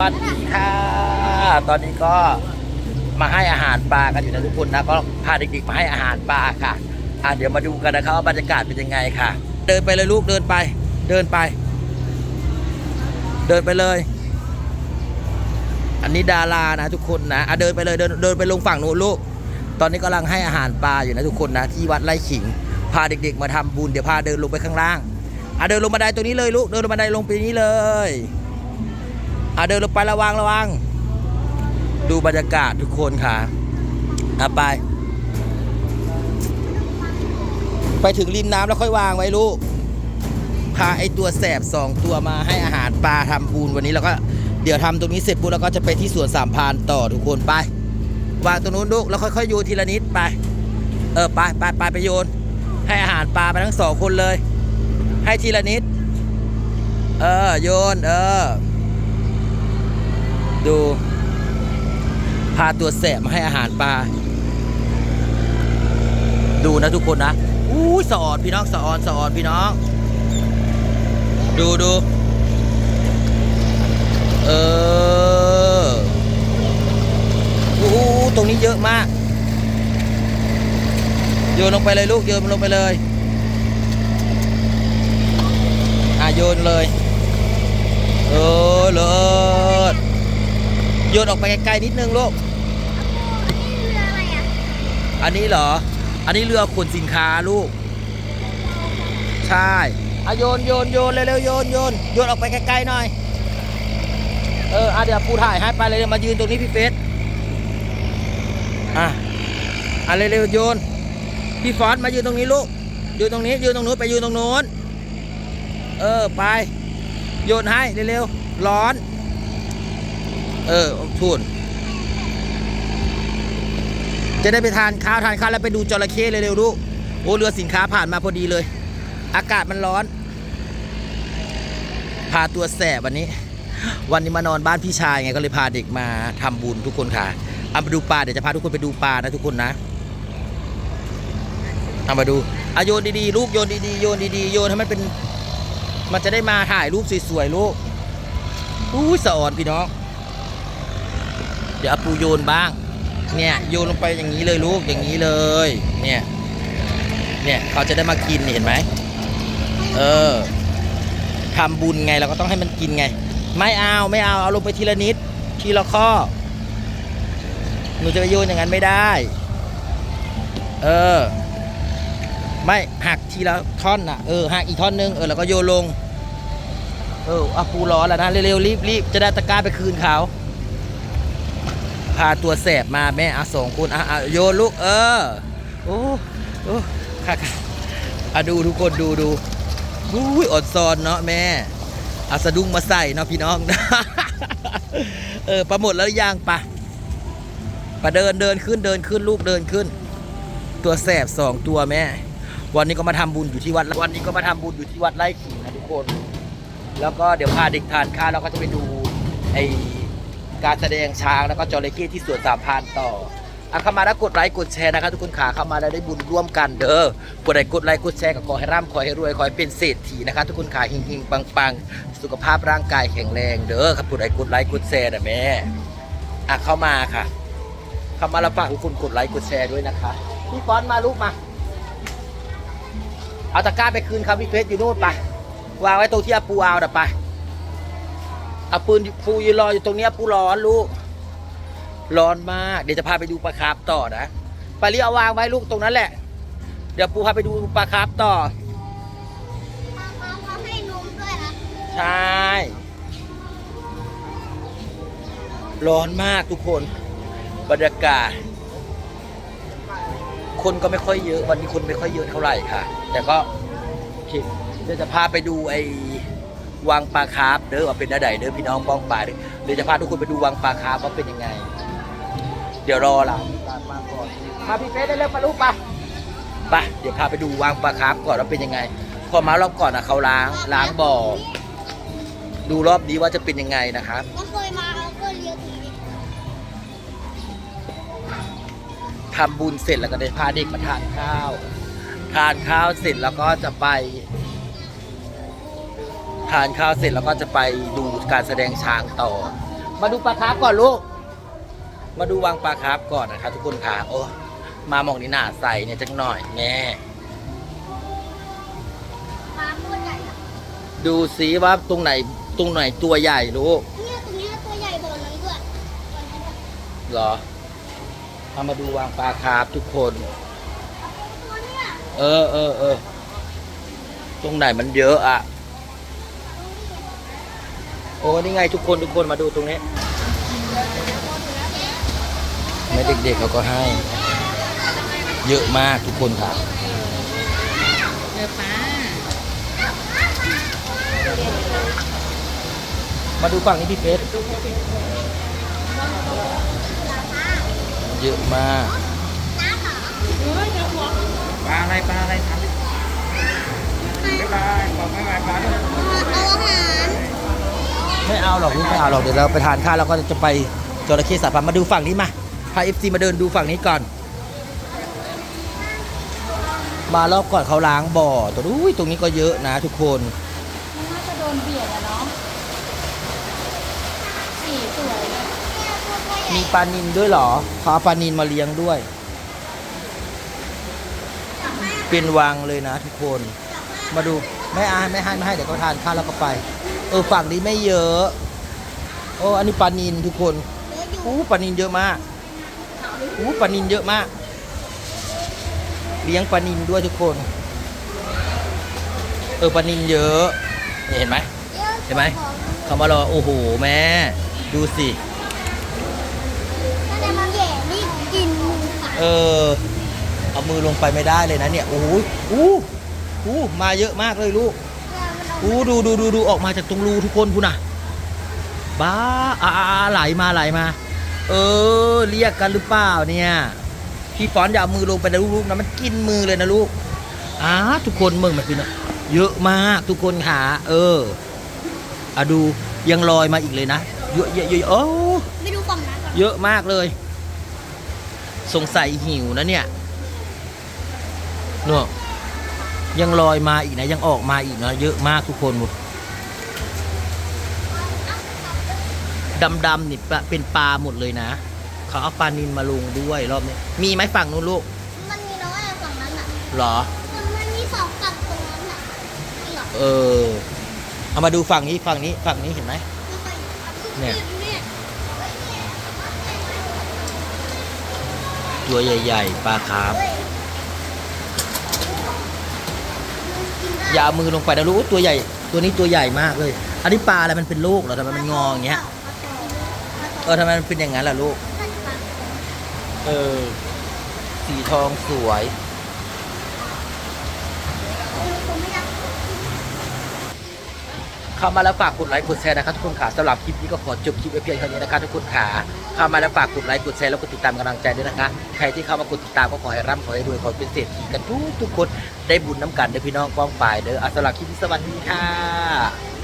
สวัสดีค่ะ ตอนนี้ก็มาให้อาหารปลากันอยู่นะทุกคนนะ ก็พาเด็กๆมาให้อาหารปลาค่ะ อะเดี๋ยวมาดูกันนะครับว่าบรรยากาศเป็นยังไงค่ะ เดินไปเลยลูกเดินไป เดินไป เดินไปเลย อันนี้ดารานะทุกคนนะอะเดินไปเลยเดินเดินไปลงฝั่งนู้นลูก ตอนนี้กำลังให้อาหารปลาอยู่นะทุกคนนะ ที่วัดไร่ขิง พาเด็ก ๆ มาทำบุญเดี๋ยวพาเดินลงไปข้างล่างอะเดินลงบันไดตัวนี้เลยลูกเดินลงบันไดลงไปนี้เลย อะเดินลงไประวังระวัง ดูบรรยากาศทุกคนค่ะอะไป ไปถึงริมน้ำแล้วค่อยวางไว้ลูก พาไอตัวแสบสองตัวมาให้อาหารปลาทำบุญวันนี้แล้วก็เดี๋ยวทำตรงนี้เสร็จปุ๊บแล้วก็จะไปที่สวนสามพานต่อทุกคนไป วางตรงนู้นลูกแล้วค่อยๆโยนทีละนิดไป เออไปไปไปไปโยน ให้อาหารปลาไปทั้งสองคนเลย ให้ทีละนิด เออโยน เออ ดู พาตัวแสบมาให้อาหารปลา ดูนะทุกคนนะอู้สะออนพี่น้องสะออนสะออนพี่น้อง ดูดูเอออู้ตรงนี้เยอะมาก โยนลงไปเลยลูกโยนลงไปเลยอะโยนเลย เออเลิศ โยนออกไปไกลๆนิดนึงลูกนี่เรืออะไรอะอันนี้เหรอ อันนี้เรือขนสินค้าลูก ใช่อะโยนโยนโยนเร็วๆโยนโยนโยนออกไปไกลๆหน่อย เอออะเดี๋ยวปูถ่ายให้ไปเลยมายืนตรงนี้พี่เฟสอะอะเร็วๆโยน พี่ฟอนมายืนตรงนี้ลูก ยืนตรงนี้ยืนตรงนู้นไปยืนตรงนู้น เออไป โยนให้เร็วๆร้อน เออทุนจะได้ไปทานข้าวทานข้าวแล้วไปดูจระเข้เร็วๆลูกโอ้เรือสินค้าผ่านมาพอดีเลย อากาศมันร้อน พาตัวแสบวันนี้ วันนี้มานอนบ้านพี่ชายไงก็เลยพาเด็กมาทำบุญทุกคนค่ะเอามาดูปลาเดี๋ยวจะพาทุกคนไปดูปลานะทุกคนนะเอามาดูอโยนดีๆลูกโยนดีๆโยนดีๆโยนให้มันเป็น มันจะได้มาถ่ายรูปสวยๆลูกอู้สะออนพี่น้อง เดี๋ยวอาปูโยนบ้าง เนี่ยโยนลงไปอย่างนี้เลยลูกอย่างนี้เลย เนี่ย เนี่ยเขาจะได้มากินเห็นไหมเออทำบุญไงเราก็ต้องให้มันกินไง ไม่เอาไม่เอาเอาลงไปทีละนิด ทีละข้อ หนูจะไปโยนอย่างนั้นไม่ได้ เออ ไม่หักทีละท่อนน่ะเออหักอีกท่อนนึงเออแล้วก็โยนลง เอออาปูร้อนแล้วนะเร็วๆรีบรีบจะได้ตะกร้าไปคืนเขา พาตัวแสบมาแม่อาสองคนอะอะโยนลูกเออ โอ้โอ้ค่ะค่ะอะดูทุกคนดูดูอุ้ยอดซอนเนาะแม่อาสะดุ้งมาใส่เนาะพี่น้อง เออปลาหมดแล้วยังปะปะเดินเดินขึ้นเดินขึ้นลูกเดินขึ้น ตัวแสบสองตัวแม่ วันนี้ก็มาทำบุญอยู่ที่วัดวันนี้ก็มาทำบุญอยู่ที่วัดไร่ขิงนะทุกคน แล้วก็เดี๋ยวพาเด็กทานข้าวแล้วก็จะไปดูไอ การแสดงช้างแล้วก็จระเข้ที่สวนสามพานต่ออะเข้ามาแล้วกดไลค์กดแชร์นะครับทุกคนขาเข้ามาแล้วได้บุญร่วมกันเด้อกดไลค์กดไลค์กดแชร์กับขอให้ร่ำขอให้รวยขอให้เป็นเศรษฐีนะครับทุกคนขาหิงหิงปังปังสุขภาพร่างกายแข็งแรงเด้อครับกดไลค์กดไลค์กดแชร์นะแม่อะเข้ามาค่ะ เข้ามาแล้วฝากทุกคนกดไลค์กดแชร์ด้วยนะคะพี่ฟอนมาลูกมาเอาตะกร้าไปคืนครับพี่เฟสอยู่นู่นไปวางไว้ตรงที่อาปูเอาเดี๋ยวไป เอาปืนฟูยืนรออยู่ตรงเนี้ยปูร้อนลูก ร้อนมาก เดี๋ยวจะพาไปดูปลาคาร์ฟต่อนะปลาเลี้ยววางไว้ลูกตรงนั้นแหละ เดี๋ยวปูพาไปดูปลาคาร์ฟต่อมามามาให้นมด้วยนะใช่ ร้อนมากทุกคน บรรยากาศ คนก็ไม่ค่อยเยอะ วันนี้คนไม่ค่อยเยอะเท่าไหร่ค่ะ แต่ก็โอเคเดี๋ยวจะพาไปดูไอ้ วังปลาคาร์ฟเด้อว่าเป็นอะไรเด้อพี่น้องป้องปลาเด้อเดี๋ยวจะพาทุกคนไปดูวังปลาคาร์ฟว่าเป็นยังไง เดี๋ยวรอหลังการมาก่อนมาพี่เฟสได้เร็วปลาลูกไปไปเดี๋ยวพาไปดูวังปลาคาร์ฟก่อนว่าเป็นยังไง พอมารอบก่อนนะเขาล้างล้างบ่อดูรอบนี้ว่าจะเป็นยังไงนะครับก็เคยมาเอาก็เลี้ยวทีนี้ทำบุญเสร็จแล้วก็ได้พาเด็กมาทานข้าว ทานข้าวเสร็จแล้วก็จะไป ทานข้าวเสร็จแล้วก็จะไปดูการแสดงช้างต่อ มาดูปลาคาร์ฟก่อนลูก มาดูวางปลาคาร์ฟก่อนนะครับทุกคนค่ะ โอ้มามองนี่หน้าใสเนี่ยจังหน่อยแม่ปลาตัวใหญ่อะดูซิว่าตรงไหนตรงไหนตัวใหญ่ลูกเนี่ยตรงเนี้ยตัวใหญ่บ่อนั้นด้วยบ่อนั้นอะเหรอเอามาดูวางปลาคาร์ฟทุกคนตัวเนี้ยเออเออเออตรงไหนมันเยอะอะ โอ้นี่ไงทุกคนทุกคนมาดูตรงนี้แม่เด็กๆเขาก็ให้ เยอะมากทุกคนค่ะเออป้ามาดูฝั่งนี้พี่เพชรเยอะมากปลาอะไรปลาอะไรทำบ๊ายบายบอกบ๊ายบายปลาด้วยเอาอาหาร ไม่เอาหรอกลูกไม่เอาหรอกเดี๋ยวเราไปทานข้าวแล้วก็จะไปจระเข้สายพันธุ์มาดูฝั่งนี้มาพาเอฟซีมาเดินดูฝั่งนี้ก่อน มารอบก่อนเขาล้างบ่อแต่ดูตรงนี้ก็เยอะนะทุกคนมันน่าจะโดนเบียดอะเนาะสีสวยเลยมีปลานินด้วยเหรอเขาเอาปลานินมาเลี้ยงด้วย เป็นวังเลยนะทุกคน มาดูไม่อายไม่ให้ไม่ให้เดี๋ยวเขาทานข้าวแล้วก็ไป เออฝั่งนี้ไม่เยอะโอ้อันนี้ปลานินทุกคนเยอะอยู่อู้ปลานินเยอะมากอู้ปลานินเยอะมาก เลี้ยงปลานินด้วยทุกคน เออปลานินเยอะนี่เห็นไหมเยอะเห็นไหมเขามารอโอ้โหแม่ดูสิถ้าแต่มันแย่นี่กินมือค่ะเออเอามือลงไปไม่ได้เลยนะเนี่ยโอ้โหอู้อู้มาเยอะมากเลยลูก อู้ดูดูดูดูออกมาจากตรงรูทุกคนพูนะบ้าอ่าอ่าอ่าไหลมาไหลมา เออ เรียกกันหรือเปล่าเนี่ยพี่ฟอนอย่าเอามือลงไปนะลูกๆนะมันกินมือเลยนะลูกอ้าทุกคนมึงมันเป็นอะเยอะมากทุกคนขาเอออะดูยังลอยมาอีกเลยนะเยอะเยอะเยอะโอ้ไม่ดูฝั่งนั้นก่อนเยอะมากเลย สงสัยหิวนะเนี่ยเนอะ ยังลอยมาอีกนะ ยังออกมาอีกนะเยอะมากทุกคนดำๆนี่ปะเป็นปลาหมดเลยนะ เขาเอาปลานินมาลงด้วยรอบนี้มีไหมฝั่งนู้นลูก มันมีน้อยอะฝั่งนั้นอะเหรอมันมันมีสองฝั่งตรงนั้นอะนี่เหรอเออ เอามาดูฝั่งนี้ฝั่งนี้ฝั่งนี้เห็นไหมไม่ค่อยเนี่ยเนี่ยตัวใหญ่ ๆ ปลาคาร์ฟ เฮ้ย อย่าเอามือลงไปนะลูกตัวใหญ่ ตัวนี้ตัวใหญ่มากเลย อันนี้ปลาอะไรมันเป็นลูกเหรอทำไมมันงออย่างเงี้ย เออทำไมมันเป็นอย่างนั้นล่ะลูก เออ สีทองสวย เข้ามาแล้วฝากกดไลค์กดแชร์นะครับทุกคนค่ะสำหรับคลิปนี้ก็ขอจบคลิปไว้เพียงเท่านี้นะคะทุกคนค่ะเข้ามาแล้วฝากกดไลค์กดแชร์แล้วก็ติดตามกำลังใจด้วยนะคะใครที่เข้ามากดติดตามก็ขอให้ร่ำขอให้รวยขอให้เป็นเศรษฐีกันทุกทุกคนได้บุญน้ำกันเด้อพี่น้องกว้างฝ่ายเด้ออาสำหรับคลิปนี้สวัสดีค่ะ